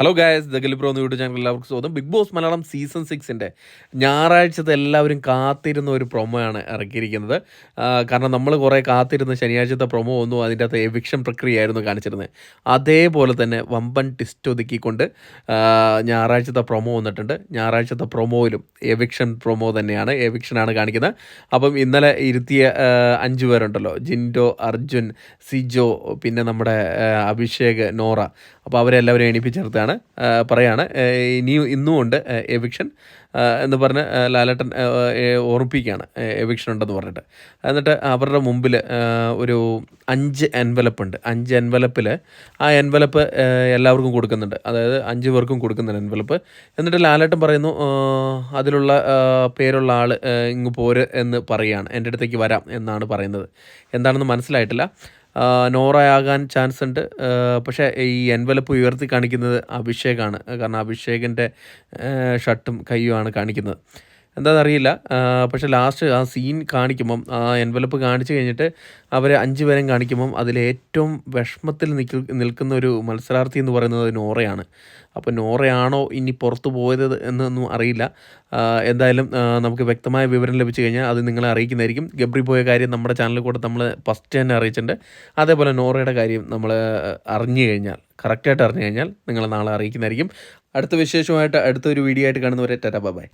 Hello guys the ഗലിബ്രോ എന്ന് YouTube channel എല്ലാവർക്കും സ്വാഗതം. ബിഗ് ബോസ് മലയാളം സീസൺ സിക്സിന്റെ ഞായറാഴ്ചത്തെ എല്ലാവരും കാത്തിരുന്ന ഒരു പ്രൊമോ ആണ് ഇറക്കിയിരിക്കുന്നത് കാരണം നമ്മൾ കുറേ കാത്തിരുന്ന ശനിയാഴ്ചത്തെ പ്രൊമോ ഒന്നും അതിന്റെ അകത്ത് എവിക്ഷൻ പ്രക്രിയയായിരുന്നു കാണിച്ചിരുന്നത്. അതേപോലെ തന്നെ വമ്പൻ ടിസ്റ്റ് ഒതുക്കിക്കൊണ്ട് ഞായറാഴ്ചത്തെ പ്രൊമോ വന്നിട്ടുണ്ട്. ഞായറാഴ്ചത്തെ പ്രൊമോയിലും എവിക്ഷൻ പ്രൊമോ തന്നെയാണ് എവിക്ഷനാണ് കാണിക്കുന്നത്. അപ്പം ഇന്നലെ ഇരുത്തിയ അഞ്ച് പേരുണ്ടല്ലോ. ജിൻഡോ അർജുൻ സിജോ പിന്നെ നമ്മുടെ അഭിഷേക് നോറ. അപ്പോൾ അവരെല്ലാവരും എണീപ്പിച്ചെടുത്താണ് പറയാണ്. ആ, ഇനിയും എവിക്ഷൻ എന്ന് പറഞ്ഞ് ലാലേട്ടൻ ഓർമ്മിപ്പിക്കുകയാണ് എവിക്ഷൻ ഉണ്ടെന്ന് പറഞ്ഞിട്ട്. എന്നിട്ട് അവരുടെ മുമ്പിൽ ഒരു അഞ്ച് എൻവലപ്പ് ഉണ്ട്. അഞ്ച് എൻവലപ്പിൽ ആ എൻവലപ്പ് എല്ലാവർക്കും കൊടുക്കുന്നുണ്ട്. അതായത് അഞ്ച് പേർക്കും കൊടുക്കുന്നുണ്ട് എൻവലപ്പ് എന്നിട്ട് ലാലേട്ടൻ പറയുന്നു അതിലുള്ള പേരുള്ള ആൾ ഇങ്ങ് പോര് എന്ന് പറയുകയാണ് എന്റെ അടുത്തേക്ക് വരാം എന്നാണ് പറയുന്നത്. എന്താണെന്ന് മനസ്സിലായിട്ടില്ല. നോറയാകാൻ ചാൻസ് ഉണ്ട്. പക്ഷേ ഈ എൻവലപ്പ് ഉയർത്തി കാണിക്കുന്നത് അഭിഷേകാണ്. കാരണം അഭിഷേകിന്റെ ഷർട്ടും കയ്യുമാണ് കാണിക്കുന്നത്. എന്താണെന്നറിയില്ല പക്ഷേ ലാസ്റ്റ് ആ സീൻ കാണിക്കുമ്പം ആ എൻവലപ്പ് കാണിച്ചു കഴിഞ്ഞിട്ട് അവരെ അഞ്ച് പേരും കാണിക്കുമ്പം അതിലേറ്റവും വിഷമത്തിൽ നിൽക്കു നിൽക്കുന്ന ഒരു മത്സരാർത്ഥി എന്ന് പറയുന്നത് നോറയാണ്. അപ്പോൾ നോറയാണോ ഇനി പുറത്തു പോയത് എന്നൊന്നും അറിയില്ല. എന്തായാലും നമുക്ക് വ്യക്തമായ വിവരം ലഭിച്ചു കഴിഞ്ഞാൽ അത് നിങ്ങളെ അറിയിക്കുന്നതായിരിക്കും. ഗബ്രി പോയ കാര്യം നമ്മുടെ ചാനലിൽ കൂടെ നമ്മൾ ഫസ്റ്റ് തന്നെ അറിയിച്ചിട്ടുണ്ട്. അതേപോലെ നോറയുടെ കാര്യം നമ്മൾ അറിഞ്ഞു കഴിഞ്ഞാൽ കറക്റ്റായിട്ട് അറിഞ്ഞു കഴിഞ്ഞാൽ നിങ്ങളെ നാളെ അറിയിക്കുന്നതായിരിക്കും. അടുത്ത വിശേഷമായിട്ട് അടുത്തൊരു വീഡിയോ ആയിട്ട് കാണുന്നവരെ ടാറ്റാ ബൈ